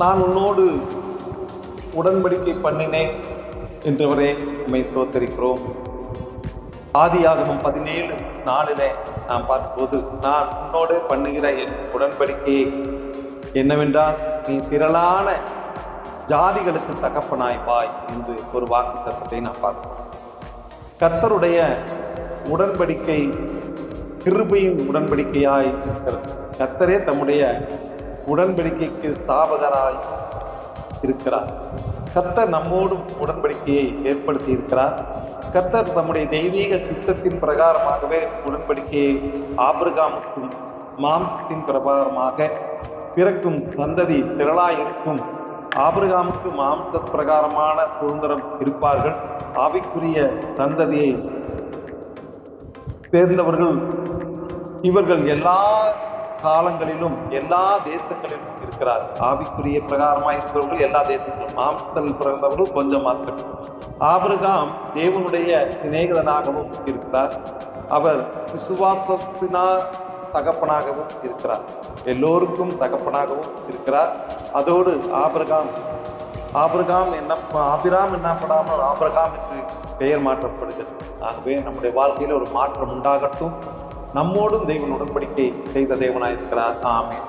நான் உன்னோடு உடன்படிக்கை பண்ணினேன் என்றவரே உண்மை ஸ்தோத்தரிக்கிறோம். ஆதியாகமம் பதினேழு நாளிலே நாம் பார்க்கும்போது நான் உன்னோடு பண்ணுகிற என் உடன்படிக்கையை என்னவென்றால் நீ திரளான ஜாதிகளுக்கு தகப்பனாய் வாய் என்று ஒரு வாக்கு தத்துவத்தை நாம் பார்க்கிறோம். கர்த்தருடைய உடன்படிக்கை கிருபையின் உடன்படிக்கையாய் இருக்கிறது. கர்த்தரே தம்முடைய உடன்படிக்கைக்கு ஸ்தாபகராய் இருக்கிறார். கர்த்தர் நம்மோடும் உடன்படிக்கையை ஏற்படுத்தி இருக்கிறார் கர்த்தர் தம்முடைய தெய்வீக சித்தத்தின் பிரகாரமாகவே உடன்படிக்கையை ஆபிரகாமுக்கும் மாம்சத்தின் பிரகாரமாக பிறக்கும் சந்ததி திரளாயிருக்கும் ஆபிரகாமுக்கு மாம்ச பிரகாரமான சுதந்திரம் இருப்பார்கள். ஆவிக்குரிய சந்ததியை சேர்ந்தவர்கள் இவர்கள் எல்லா காலங்களிலும் எல்லா தேசங்களிலும் இருக்கிறார். ஆவிக்குரிய பிரகாரமாக இருக்கிறவர்கள் எல்லா தேசத்திலும் மாம்சத்தில் பிறந்தவர்கள் கொஞ்சம் மாத்திரம். ஆபிரகாம் தேவனுடைய சிநேகிதனாகவும் இருக்கிறார். அவர் விசுவாசத்தினால் தகப்பனாகவும் இருக்கிறார். எல்லோருக்கும் தகப்பனாகவும் இருக்கிறார். அதோடு ஆபிரகாம் ஆபிரகாம் என்ன ஆபிராம் என்னப்படாமல் ஆபிரகாம் என்று பெயர் மாற்றப்படுகிறது. ஆகவே நம்முடைய வாழ்க்கையில் ஒரு மாற்றம் உண்டாகட்டும். நம்மோடும் தெய்வன் உடன்படிக்கை செய்த தேவனாயிருக்கிறார். ஆமேன்.